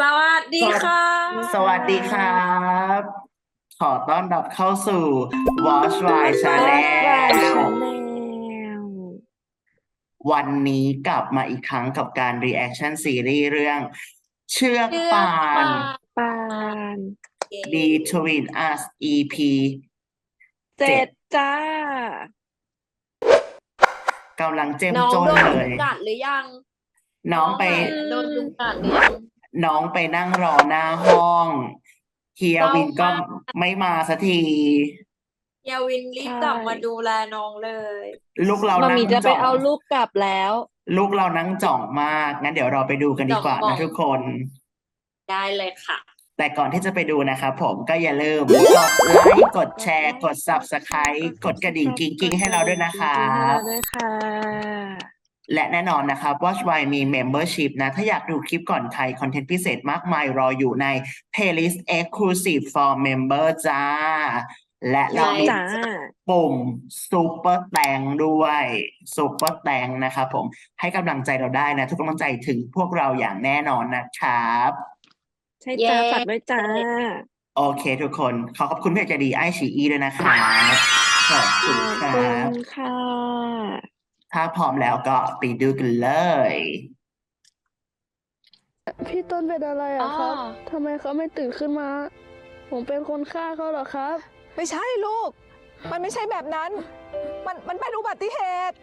สวัสดีค่ะ สวัสดีครับ ขอต้อนรับเข้าสู่ Watch Why Channel วันนี้กลับมาอีกครั้งกับการ reaction ซีรีส์เรื่อง เชือกเชือกป่าป่านปาน Between Us EP เจ็ดจ้ากำลังเจ้มน้องจนโดนเลยุงยกัดหรือยังน้องไป โดนยุงกัดหรือยัง น้องไปนั่งรอหน้าห้องเฮียเศร้าวินก็มากไม่มาสักที เฮียวินรีบใช่กลับมาดูแลน้องเลย ลูกเรามานั่งมีจะไปจ่องเอาลูกกลับแล้ว ลูกเรานั่งจ่องมาก งั้นเดี๋ยวเราไปดูกันดีกว่าจ่องนะทุกคน ได้เลยค่ะ แต่ก่อนที่จะไปดูนะครับผมก็อย่าลืมกดไลค์กดแชร์ กด Subscribe กดกระดิ่งกิ๊งกิ๊งให้เราด้วยนะครับด้วยค่ะ และแน่นอนนะครับ Watch Why มี Membership นะ ถ้าอยากดูคลิปก่อนใคร คอนเทนต์พิเศษมากมายรออยู่ใน Playlist Exclusive for Member จ้า และเรามีจ้าปุ่ม Super แตงด้วย Super แตงนะครับผมให้กำลังใจเราได้นะ ทุกกำลังใจถึงพวกเราอย่างแน่นอนนะครับ ใช่จ้าเย้ฝากด้วยจ้า โอเคทุกคน ขอขอบคุณเพจใจดีไอชีอีด้วยนะครับขอบคุณขอบคคุรับณค่ะ ถ้าพร้อมแล้วก็ไปดูกันเลย พี่ต้นเป็นอะไรอะครับทำไมเขาไม่ตื่นขึ้นมา ผมเป็นคนฆ่าเขาเหรอครับ ไม่ใช่ลูก มันไม่ใช่แบบนั้น มันมันเป็นอุบัติเหตุ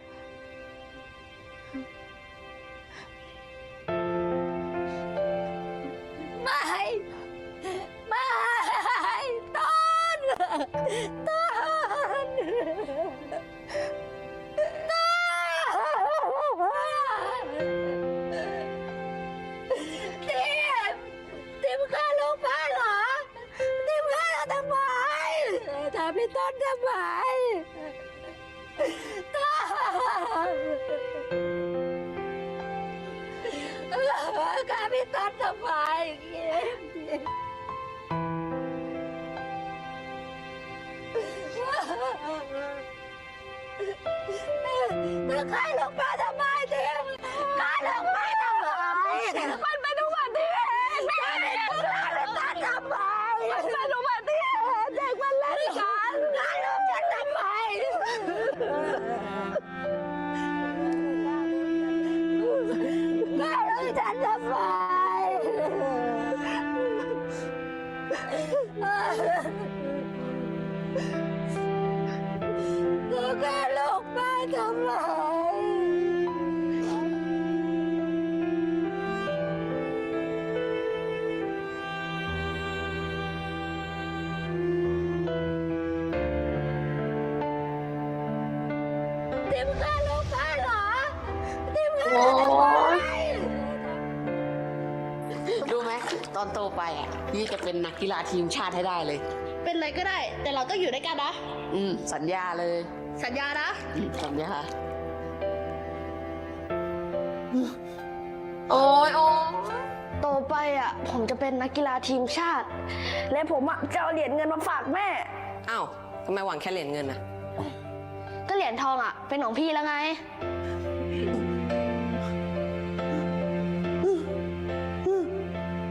ไม่ไม่ต้นต้น พี่ ทำไมทีมฆ่าลูกพ่อเหรอทีมฆ่าลูกพ่อทำไมรู้ไหมตอนโตไปอะพี่จะเป็นนักกีฬาทีมชาติให้ได้เลย เป็นอะไรก็ได้ แต่เราต้องอยู่ด้วยกันนะ อืม สัญญาเลย สัญญานะอืมสัญญาโอ้ยโอ้ยโตไปอะ ผมจะเป็นนักกีฬาทีมชาติ และผมอะจะเอาเหรียญเงินมาฝากแม่ อ้าวทำไมหวังแค่เหรียญเงินอะ ก็เหรียญทองอะ เป็นของพี่แล้วไง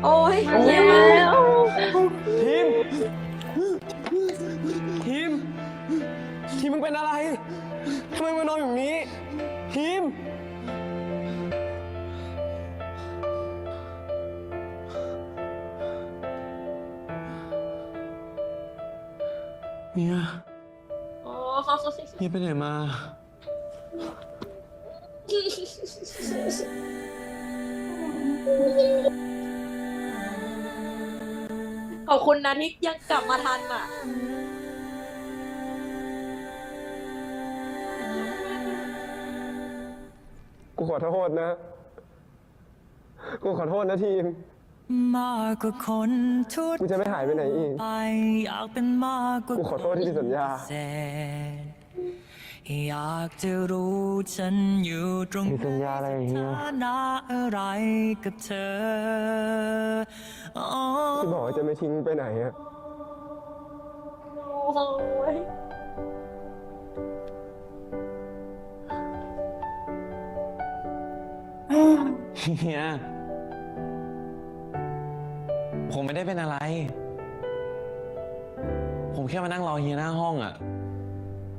โอ้ยเยี่ยมมาก มึงเป็นอะไร ทำไมมานอนอย่างนี้ทีม เมีย โอ้เมียไปไหนมา ขอบคุณนะที่ยังกลับมาทันอะ ขอโทษนะ กูขอโทษนะทีม มากกว่าคนทุกกูจะไม่หายไปไหนอีก ไปอยากเป็นมากกว่ากูขอโทษที่ผิดสัญญาพิเศษอยากจะรู้ฉันอยู่ตรงผิดสัญญาอะไรอย่างเงี้ยฐานะอะไรกับเธออ๋อ ที่บอกว่าจะไม่ทิ้งไปไหนอะ โอ้ย เฮีย ผมไม่ได้เป็นอะไร ผมแค่มานั่งรอเฮียหน้าห้องอะ่ะ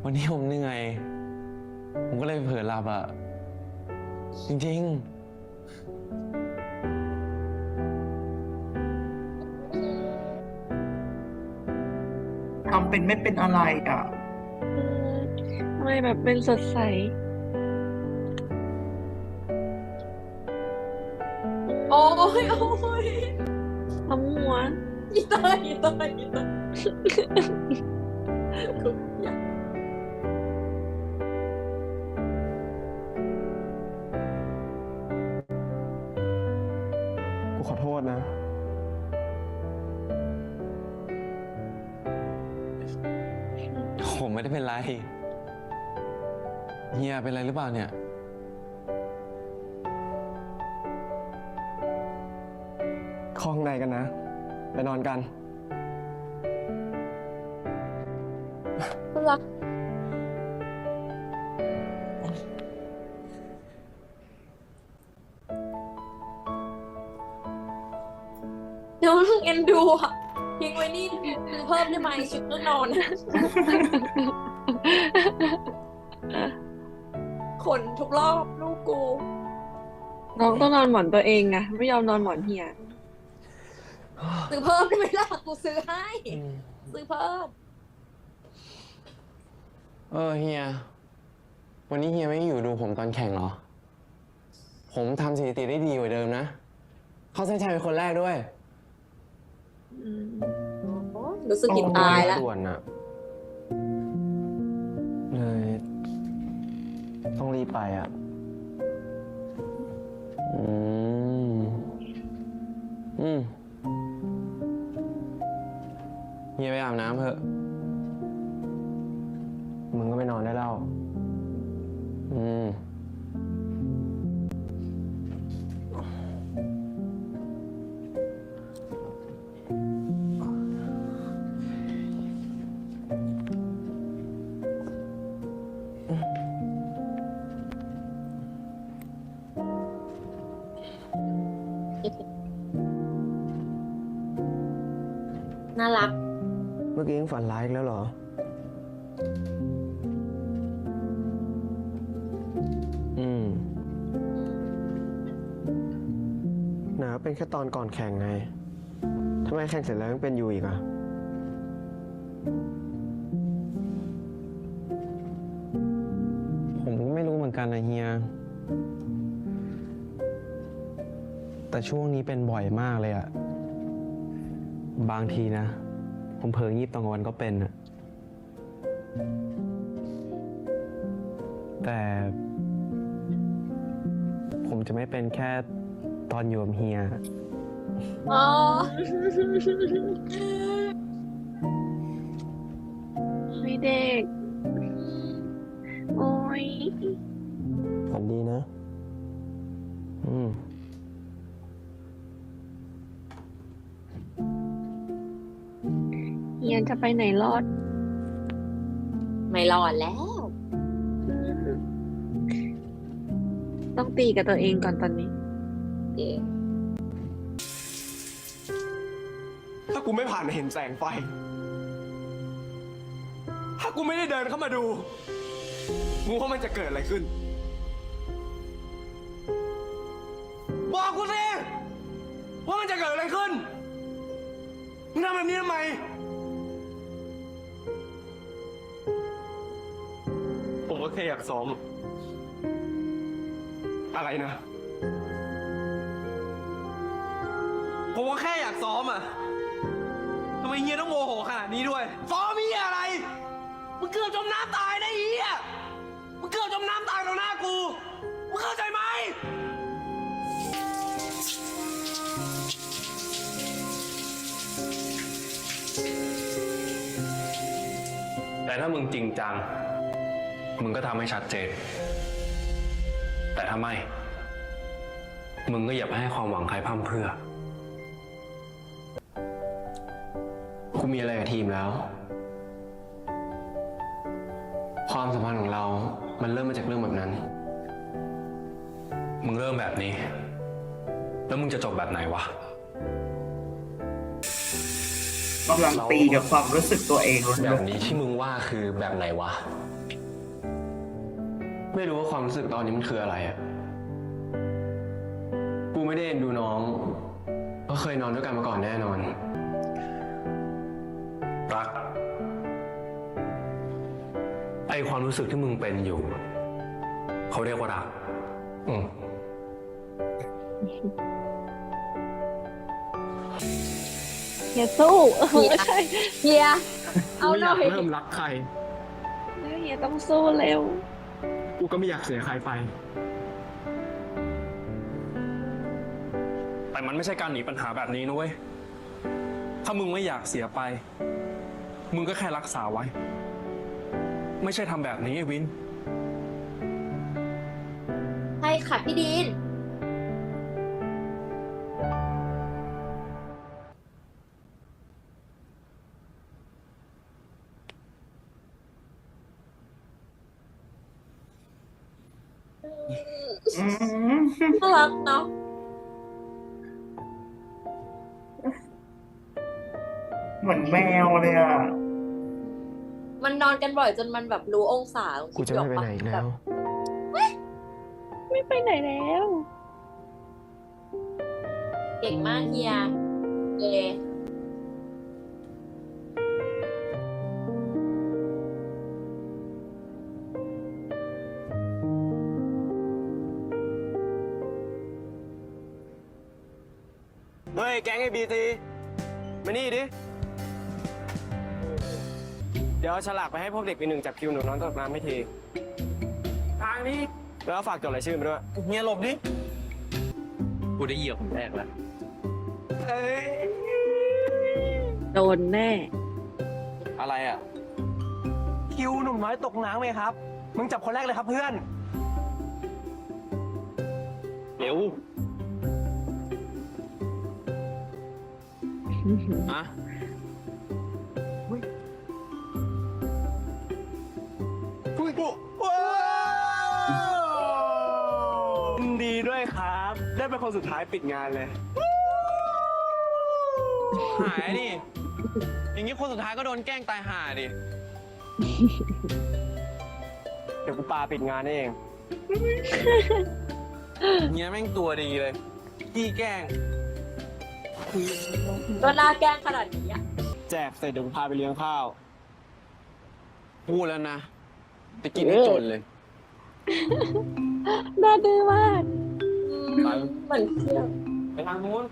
วันนี้ผมเหนื่อย ผมก็เลยเผลอหลับอะ่ะจริงทำเป็นไม่เป็นอะไรอะอืมทำไมแบบเป็นสดใส โอ้ยโอ้ยทำหัวอีเตยอีเตยอีเตยๆกูขอโทษนะ ผมไม่ได้เป็นไร เฮียเป็นไรหรือเปล่าเนี่ย อ็นดูอะทิ้งไว้นี่มึงเพิ่มได้ไหมชุดเครื่องนอนอะขนทุกรอบลูกกูน้องต้องนอนหมอนตัวเองไงไม่ยอมนอนหมอนเฮียซื้อเพิ่มได้ไหมล่ะกูซื้อให้ ซื้อเพิ่ม เออเฮีย วันนี้เฮียไม่อยู่ดูผมตอนแข่งเหรอ ผมทำสถิติได้ดีกว่าเดิมนะ เข้าเส้นชัยเป็นคนแรกด้วยอืม รู้สึกกินอายแล้วส่วนอะเลย ต้องรีบไปอะอืม อืมเฮียไปอาบน้ำเถอะ มึงก็ไปนอนได้แล้ว อืม น่ารัก เมื่อกี้ยังฝันร้ายอีกแล้วเหรอ อืมหนาเป็นแค่ตอนก่อนแข่งไงทำไมแข่งเสร็จแล้วยังเป็นอยู่อีกอะผมก็ไม่รู้เหมือนกันนะเฮีย แต่ช่วงนี้เป็นบ่อยมากเลยอะ บางทีนะ ผมเผลองีบตอนกลางวันก็เป็นอะแต่ ผมจะไม่เป็นแค่ตอนอยู่กับเฮีย อ๋อ เฮียจะไปไหนรอด ไม่รอดแล้วอืมต้องตีกับตัวเองก่อนตอนนี้เอ๊ะถ้ากูไม่ผ่านเห็นแสงไฟ ถ้ากูไม่ได้เดินเข้ามาดูมึงว่ามันจะเกิดอะไรขึ้น บอกกูสิว่ามันจะเกิดอะไรขึ้นมึงทำแบบนี้ทำไม ผมก็แค่อยากซ้อมอะไรนะ ผมก็แค่อยากซ้อมอะทำไมเฮียต้องโมโหขนาดนี้ด้วย ซ้อมมียอะไร มึงเกือบจมน้ำตายนะเฮียมึงเกือบจมน้ำตายต่อหน้ากู มึงเข้าใจไหมแต่ถ้ามึงจริงจัง มึงก็ทำให้ชัดเจน แต่ถ้าไม่ มึงก็อย่าไปให้ความหวังใครพร่ำเพรื่อ กูมีอะไรกับทีมแล้ว ความสัมพันธ์ของเรา มันเริ่มมาจากเรื่องแบบนั้น มึงเริ่มแบบนี้ แล้วมึงจะจบแบบไหนวะ กำลังตีกับความรู้สึกตัวเองล้แบวบนนี้ที่มึงว่าคือแบบไหนวะ ไม่รู้ว่าความรู้สึกตอนนี้มันคืออะไรอะกูไม่ได้เอ็นดูน้องเพราะเคยนอนด้วยกันมาก่อนแน่นอน รัก ไอความรู้สึกที่มึงเป็นอยู่ เขาเรียกว่ารัก อืมเฮียสู้ไม่ใช่เฮียเอาหน่อยเริ่มรักใครแล้วเฮียต้องสู้เร็ว กูก็ไม่อยากเสียใครไป แต่มันไม่ใช่การหนีปัญหาแบบนี้นะเว้ย ถ้ามึงไม่อยากเสียไป มึงก็แค่รักษาไว้ ไม่ใช่ทำแบบนี้ไอ้วิน ใช่ค่ะพี่ดีน เหมือนแมวเลยอะ มันนอนกันบ่อยจนมันแบบรู้องศากูจะไม่ไปไหนอีกแล้ว ไม่ไปไหนแล้ว เก่งมากเฮียเยเฮ้ย แก๊งไอบีซีมานี่ดิ เดี๋ยวเอาฉลากไปให้พวกเด็กปีหนึ่งจับคิวหนูน้องตกน้ำไม่ทีทางนี้แล้วฝากจดรายชื่อมาด้วยเฮียหลบดิกูได้เหยียบคนแรกแล้วเอ้ยโดนแน่ อะไรอะ คิวหนุ่มน้อยตกน้ำไหมครับ มึงจับคนแรกเลยครับเพื่อน เร็วอะ คนสุดท้ายปิดงานเลย หายดิ อย่างนี้คนสุดท้ายก็โดนแกล้งตายห่าดิ เดี๋ยวกูปาปิดงานเอง เงี้ยแม่งตัวดีเลยขี้แกล้ง ก็น่าแกล้งขนาดนี้อะแจกเสร็จเดี๋ยวกูพาไปเลี้ยงข้าว พูดแล้วนะไปกินให้จนเลย น่าดื้อมาก อืมเหมือนเครื่องไปทางนู้น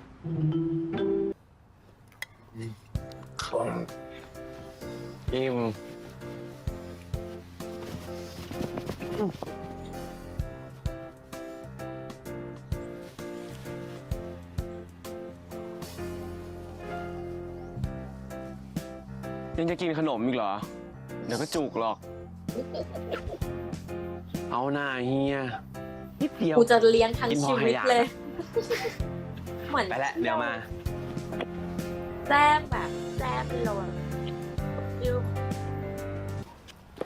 อิ่มยังจะกินขนมอีกเหรอ เดี๋ยวก็จุกหรอก เอาหน้าเฮีย นิดเดียว กูจะเลี้ยงทั้งกินพอชีวิตให้อยากเลย เหมือนไปแล้วเดี๋ยวมาแซมแบบแซมเลยฟิว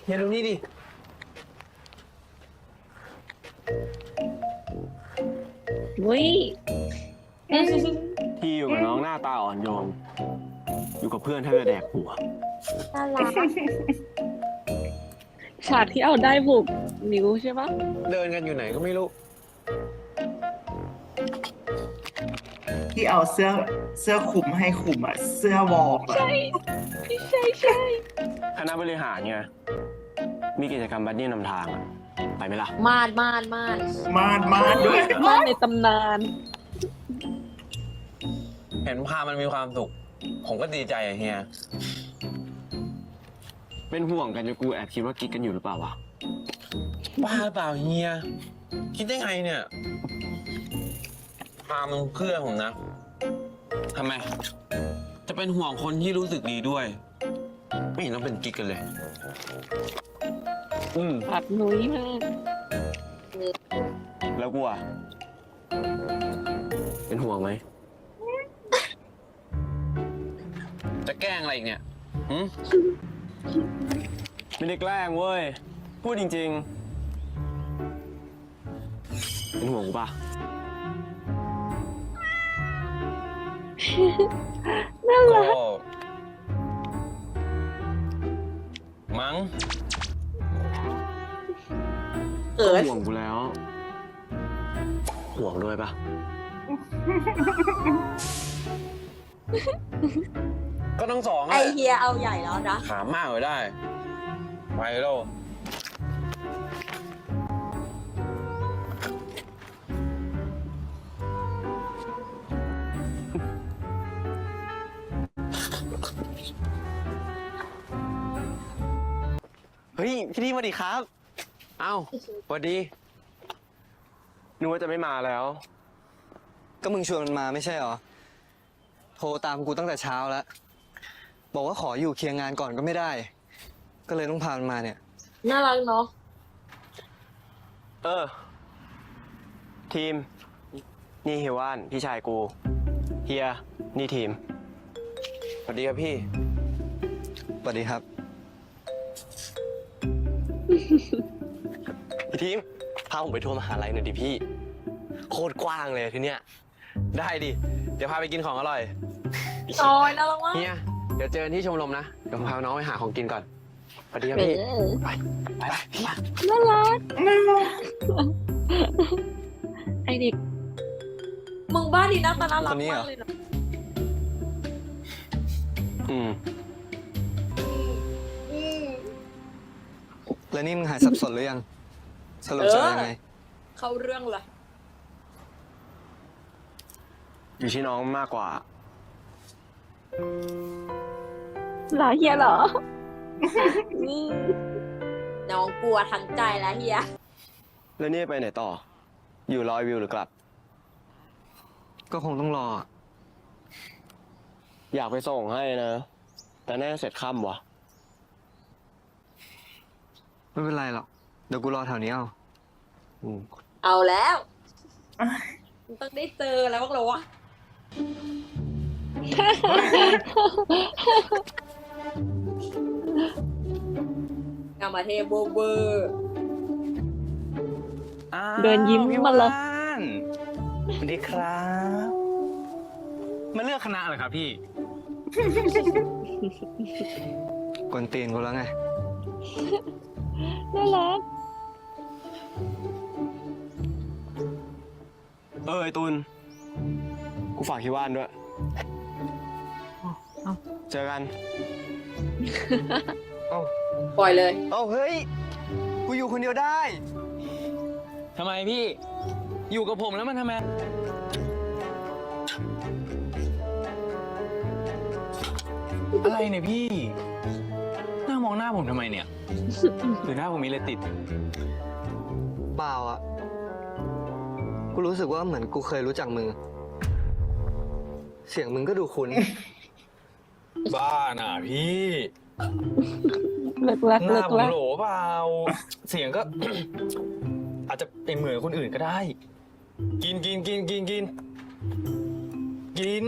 เฮียดูนี่ดิ อุ้ยที่อยู่กับน้องหน้าตาอ่อนโยน อยู่กับเพื่อนแทบจะแดกหัวน่ารัก ฉากที่เอาได้บุก นิ้วใช่ปะเดินกันอยู่ไหนก็ไม่รู้ ที่เอาเสื้อเสื้อคลุมให้คลุมอะเสื้อวอร์มอะใช่ใช่ใช่คณะบริหารไง มีกิจกรรมบัดดี้นำทางอะไปไหมล่ะ มานมานมานมาดมาดด้วยบ้านในตำนาน เห็นพามันมีความสุข ผมก็ดีใจอะเฮีย เป็นห่วงกันจนกูแอบคิดว่ากิ๊กกันอยู่หรือเปล่าวะ บ้าเปล่าเฮีย คิดได้ไงเนี่ยพามันเพื่อนผมนะทำไม จะเป็นห่วงคนที่รู้สึกดีด้วย ไม่เห็นต้องเป็นกิ๊กกันเลย อืมปัดนุ้ยมากแล้วกูอะ เป็นห่วงไหม จะแกล้งอะไรอีกเนี่ยหืม ไม่ได้แกล้งเว้ย พูดจริง ๆ เป็นห่วงกูปะน่าก็ รักมั้ง เอิห่วงกูแล้ว ห่วงด้วยปะก็ทั้งสองไอเฮียเอาใหญ่แล้วนะขามมากเลยได้ ไปแล้ว เฮ้ยพี่ดีสวัสดีครับ เอ้าสวัสดีนึกว่าจะไม่มาแล้ว ก็มึงชวนมันมาไม่ใช่เหรอ โทรตามกูตั้งแต่เช้าแล้ว บอกว่าขออยู่เคลียร์งานก่อนก็ไม่ได้ ก็เลยต้องพามันมาเนี่ย น่ารักเนาะเออ ทีม นี่เฮียว่านพี่ชายกู เฮีย นี่ทีม สวัสดีครับพี่ สวัสดีครับ พี่ทีมพาผมไปทัวร์มหาลัยหน่อยดิพี่ โคตรกว้างเลยทีเนี้ยได้ดิ เดี๋ยวพาไปกินของอร่อย โอ้ยน่ารักมาก เฮียเดี๋ยวเจอกันที่ชมรมนะ เดี๋ยวผมพาน้องไปหาของกินก่อนสวัสดีครับพี่ไปไปไปพี่น่ารักไอเด็กมึงบ้านดีหน้าตาน่ารักคนนี้เหรมาอกเลยนะอืม แล้วนี่มึงหายสับสนหรือยัง สรุปจะเอายังไง เข้าเรื่องละอยู่ที่น้องมากกว่าหลาเฮียเหรอ น้องกลัวทั้งใจแล้วเฮีย แล้วนี่ไปไหนต่อ อยู่รอยวิวหรือกลับ ก็คงต้องรอ อยากไปส่งให้นะ แต่แน่าเสร็จค่ำวะ ไม่เป็นไรหรอก เดี๋ยวกูรอแถวนี้เอาอืมเอาแล้วมึงต้องได้เจอแล้วบ้างเหรอวะกามาเทพเวอร์เวอร์เดินยิ้มมาเลยสวัสดีครับ มาเลือกคณะเหรอครับพี่ กวนตีนกูแล้วไง น่ารัก เออไอตุน กูฝากที่ว่านด้วยเจอกันปล่อยเลย เอ้าเฮ้ย กูอยู่คนเดียวได้ ทำไมพี่ อยู่กับผมแล้วมันทำไม อะไรเนี่ยพี่ หน้ามองหน้าผมทำไมเนี่ย หรือหน้าผมมีอะไรติด เปล่าอะ กูรู้สึกว่าเหมือนกูเคยรู้จักมึง เสียงมึงก็ดูคุ้น บ้าน่ะพี่เลิกลักหเลิน้ากผมลักโหลเปล่า เสียงก็ อาจจะเป็นเหมือนคนอื่นก็ได้ กินกินกินกินกินกิน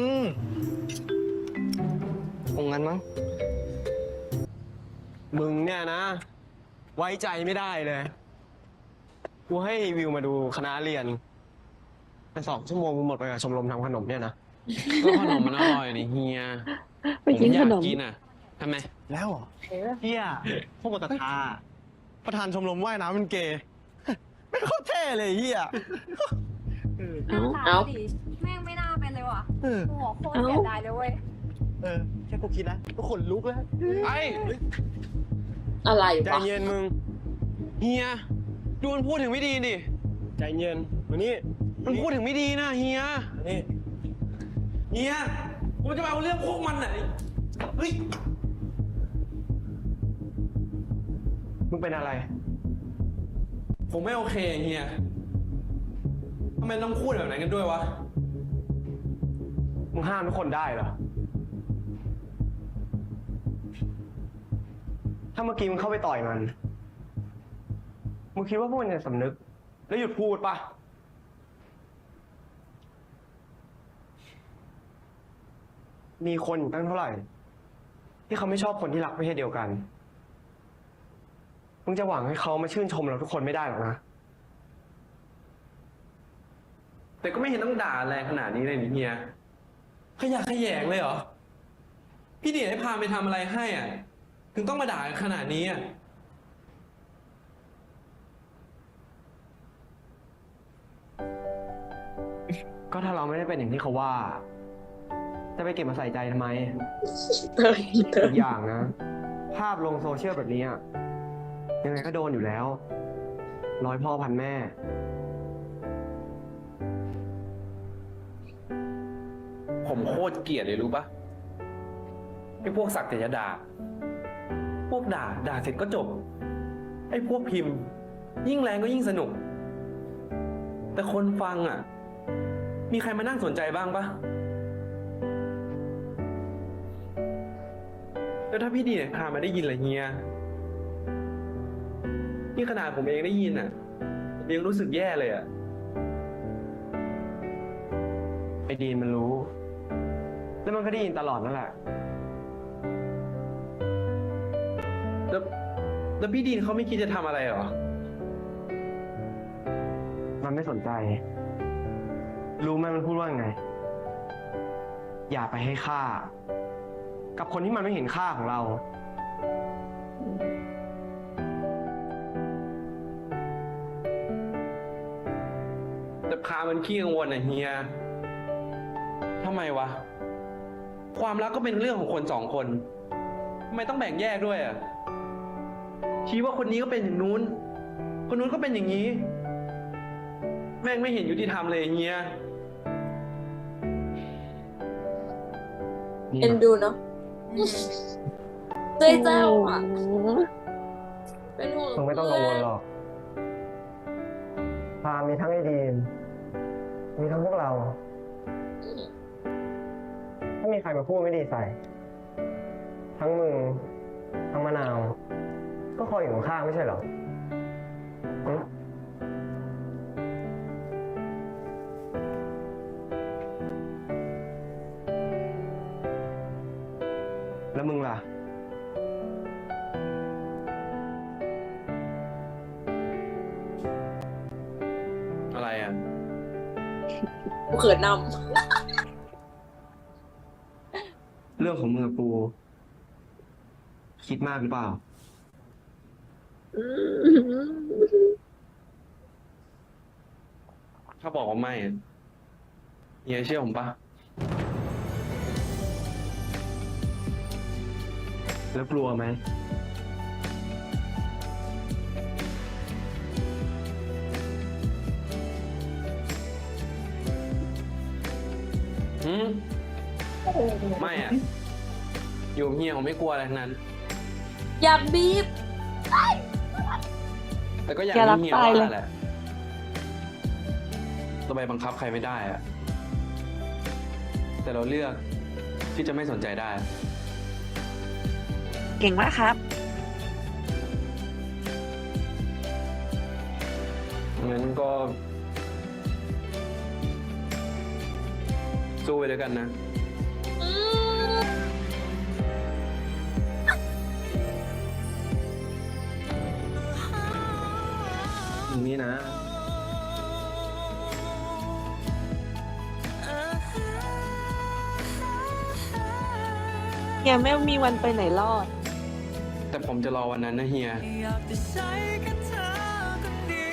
คงงั้นมั้ง มึงเนี่ยนะ ไว้ใจไม่ได้เลย กูให้วิวมาดูคณะเรียนไปสองชั่วโมงกูหมดไปกับชมรมทำขนมเนี่ยนะ ก็ขนมมันอร่อยนี่เฮียไปกินขนมผอยากินอะทำไม แล้วเหรอเฮียพวกกตทาประธานชมรมว่ายน้ำเป็นเกย์ไม่โคตรเท่เลยเฮียเอาแม่งไม่น่าเป็นเลยว่ะเออโอ้โหโคตรเสียดายเลยเว้ย เออแค่กูคิดนะก็ขนลุกแล้วไอ้อะไรใจวะเย็นมึงเฮียดูมันพูดถึงไม่ดีดิใจเย็นมานี่มันพูดถึงไม่ดีนะเฮียมานี่เฮียผมจะมาเอาเรื่องพวกมันไหนเฮ้ยมึงเป็นอะไร ผมไม่โอเคเฮียทำไมต้องพูดแบบนั้นกันด้วยวะมึงห้ามทุกคนได้เหรอ ถ้าเมื่อกี้มึงเข้าไปต่อยมัน มึงคิดว่าพวกมันจะสำนึก แล้วหยุดพูดปะมีคนตั้งเท่าไหร่ ที่เขาไม่ชอบคนที่รักไม่ใช่เดียวกัน มึงจะหวังให้เขามาชื่นชมเราทุกคนไม่ได้หรอกนะ แต่ก็ไม่เห็นต้องด่าแรงขนาดนี้เลยนี่เฮียขยะแขยงเลยเหรอ พี่เดียให้พาไปทำอะไรให้อะ ถึงต้องมาด่ากันขนาดนี้อะก็ถ้าเราไม่ได้เป็นอย่างที่เขาว่า จะไปเก็บมาใส่ใจทำไมอีกอย่างนะ ภาพลงโซเชียลแบบนี้อะยังไงก็โดนอยู่แล้ว ร้อยพ่อพันแม่ ผมโคตรเกลียดเลยรู้ปะไอ้พวกสักแต่จะด่า พวกด่าด่าเสร็จก็จบ ไอ้พวกพิมพ์ ยิ่งแรงก็ยิ่งสนุก แต่คนฟังอะ มีใครมานั่งสนใจบ้างปะแล้วถ้าพี่ดีเนี่ยพามาได้ยินอะไรเฮียนี่ขนาดผมเองได้ยินอะยังรู้สึกแย่เลยอะไอ้ดีนมันรู้ แล้วมันก็ได้ยินตลอดนั่นแหละ แล้วแล้วพี่ดีนเขาไม่คิดจะทำอะไรเหรอ มันไม่สนใจ รู้ไหมมันพูดว่าไง อย่าไปให้ค่า กับคนที่มันไม่เห็นค่าของเรา แต่พามันขี้กังวลนะเฮียทำไมวะ ความรักก็เป็นเรื่องของคนสองคน ทำไมต้องแบ่งแยกด้วยอะ ชี้ว่าคนนี้ก็เป็นอย่างนู้น คนนู้นก็เป็นอย่างนี้ แม่งไม่เห็นยุติธรรมเลยเฮียเอ็นดูเนาะเจ้ยเจ้าอะเป็นห่วงมึงไม่ต้องกังวลหรอกพามีทั้งไอ้ดีนมีทั้งพวกเรา ถ้ามีใครมาพูดไม่ดีใส่ ทั้งมึง ทั้งมะนาว ก็คอยอยู่ข้างๆไม่ใช่เหรอหึแล้วมึงล่ะ อะไรอะ กูเขินนเรื่องของมึงกับกู คิดมากหรือเปล่า ถ้าบอกว่าไม่เฮียเชื่อผมปะแล้วกลัวไหมหืมไม่อะ อยู่กับเฮียผมไม่กลัวอะไรทั้งนั้น อยากบีบ แต่ก็อย่างแกรักที่เฮียตายเลยว่าแหละเราไปบังคับใครไม่ได้อะแต่เราเลือกที่จะไม่สนใจได้ เก่งมากครับ งั้นก็ สู้ไปด้วยกันนะ นี้นะ เฮียไม่มีวันไปไหนรอด แต่ผมจะรอวันนั้นนะเฮีย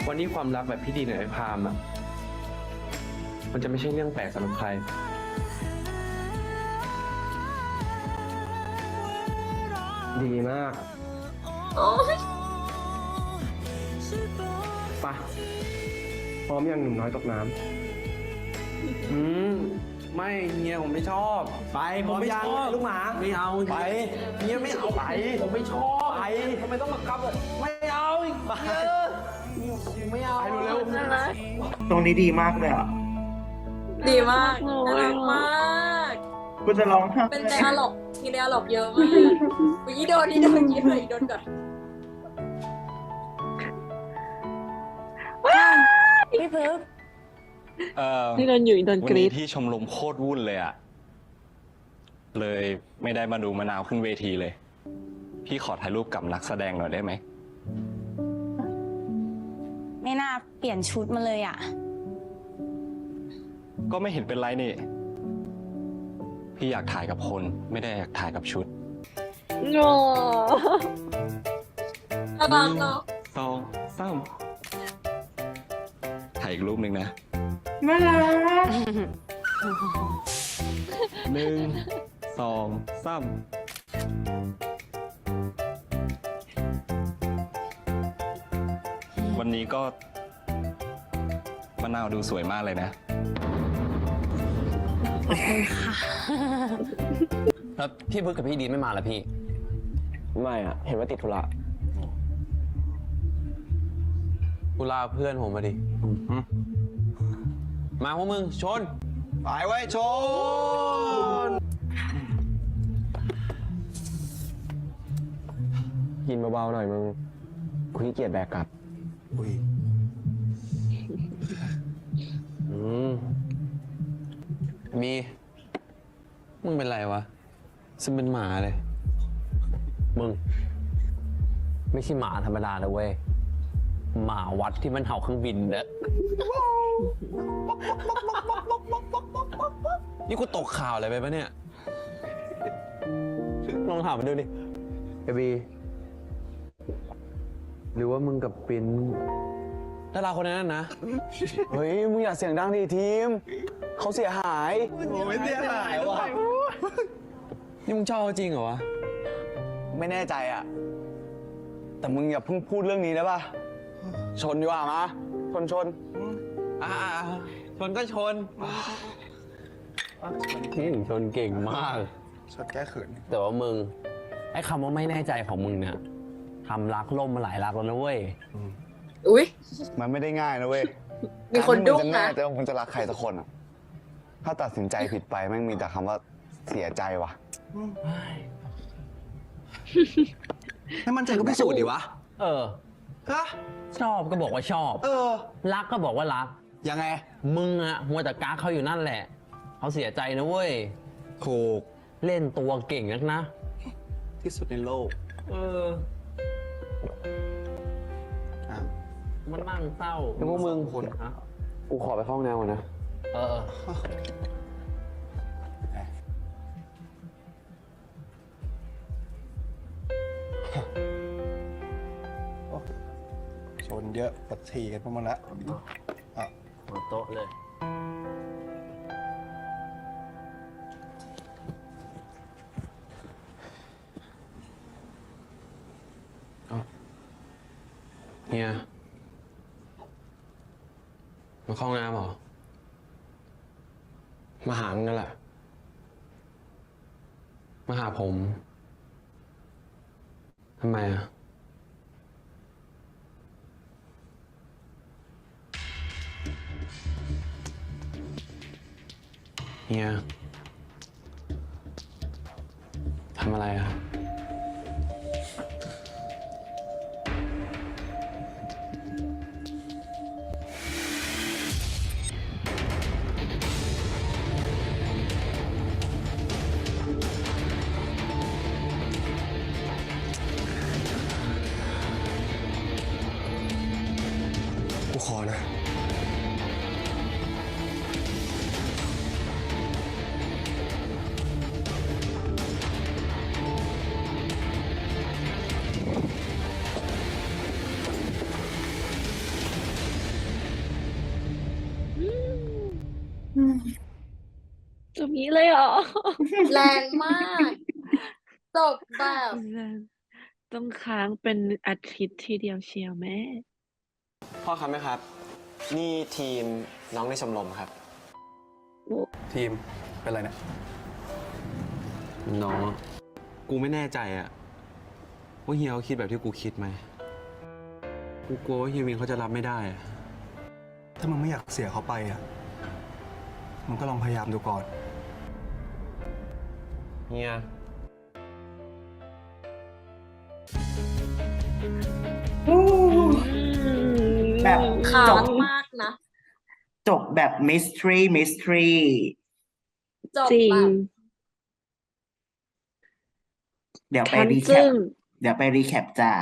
วันนี้ความรักแบบพี่ดีเหนือไอ้พามอะ มันจะไม่ใช่เรื่องแปลกสำหรับใคร ดีมาก โอ้ยไปะพร้อมยังหนุ่มน้อยตกน้อืมไม่เฮียผมไม่ชอบำไปผมไม่ชอบลูกหมาไม่เอาไปเฮียไม่เอาไปผมไม่ชอบไปทำไมต้องมาคับอะไม่เอาไปไม่เอาไปเร็วน่ารักตรงนี้ดีมากเลยอะดีมากโอ้น่ายรักมาก กูจะร้องไห้เป็นไดอะล็อกมีไดอะล็อกเยอะมากอีโดนอีโดนอีโดนอีโดนก่อน พี่เพิร์กเออนี่โดนอยู่โดนวักนรีนี้ดที่ชมรมโคตรวุ่นเลยอะเลยไม่ได้มาดูมะนาวขึ้นเวทีเลย พี่ขอถ่ายรูปกับนักแสดงหน่อยได้ไหม ไม่น่าเปลี่ยนชุดมาเลยอะ ก็ไม่เห็นเป็นไรนี่ พี่อยากถ่ายกับคน ไม่ได้อยากถ่ายกับชุดโง่ น่ารักเนาะ สองสาม ถ่ายอีกรูปหนึ่งนะน่ารักหนึ่งสองสามวันนี้ก็มะนาวดูสวยมากเลยนะ แล้วพี่พึกกับพี่ดีนไม่มาเหรอพี่ ไม่อะเห็นว่าติดธุระ กูลาเพื่อนผมมาดิ มาพวกมึง ชน ไปไว้ชน กินเบาๆหน่อยมึงกูขี้เกียจแบกกลับอุ้ยอืมมี มึงเป็นไรวะซึ่งเป็นหมาเลย มึง ไม่ใช่หมาธรรมดานะเว้ย หมาวัดที่มันเห่าเครื่องบินเนอะนี่กูตกข่าวอะไรไปปะเนี่ย ลองถามมันดูดิเอบี หรือว่ามึงกับปินดาราคนนั้นนะ เฮ้ย มึงอย่าเสียงดังดิทีม เขาเสียหายไม่เสียหายว่ะนี่มึงชอบเขาจริงเหรอวะ ไม่แน่ใจอะ แต่มึงอย่าเพิ่งพูดเรื่องนี้ได้ป่ะ ชนดีกว่ามาชนชนอ่าชนก็ชนนี่ชนเก่งมาก ชดแก้เขินแต่ว่ามึง ไอ้คำว่าไม่แน่ใจของมึงเนี่ยทำรักล่มมาหลายรักแล้วนะเว้ย อุ้ยมันไม่ได้ง่ายนะเว้ยมีคนดุ้งการที่มึนะจแน่ใจว่ามึงจะรักใครสักคนอะถ้าตัดสินใจผิดไปแม่งมีแต่คำว่าเสียใจว่ะให้มันใจก็พิสูจน์ดิวะ เออ ฮะชอบก็บอกว่าชอบ เออ รักก็บอกว่ารัก ยังไง มึงอะมัวแต่กาเขาอยู่นั่นแหละ เขาเสียใจนะเว้ย ถูก เล่นตัวเก่งนักนะ ที่สุดในโลก เอออะมันนั่งเศร้าแล้วพวกมึง คนฮะกูขอไปเข้าห้องน้ำก่อนนะ เออ ชนเยอะปวดฉี่กันพวกมันละอะหัวโต๊ะเลย เฮียมาเข้าห้องน้ำเหรอ มาหามึงนั่นแหละ มาหาผม ทำไมอะ เฮียทำอะไรอะ นี้เลยเหรอแรงมากจบแบบต้องค้างเป็นอาทิตย์ทีเดียวเชียวแม่ พ่อครับแม่ครับ นี่ทีมน้องในชมรมครับ ทีมเป็นไรเนี่ยน้อง กูไม่แน่ใจอะว่าเฮียเขาคิดแบบที่กูคิดไหม กูกลัวว่าเฮียวินเขาจะรับไม่ได้อะถ้ามึงไม่อยากเสียเขาไปอะมึงก็ลองพยายามดูก่อน เฮีย แบบค้าจงบมากนะ จบแบบ mystery mystery จบจริงแบบเดี๋ยวไปทั้งรีแคจึ้ปงเดี๋ยวไปรีแคปจ้า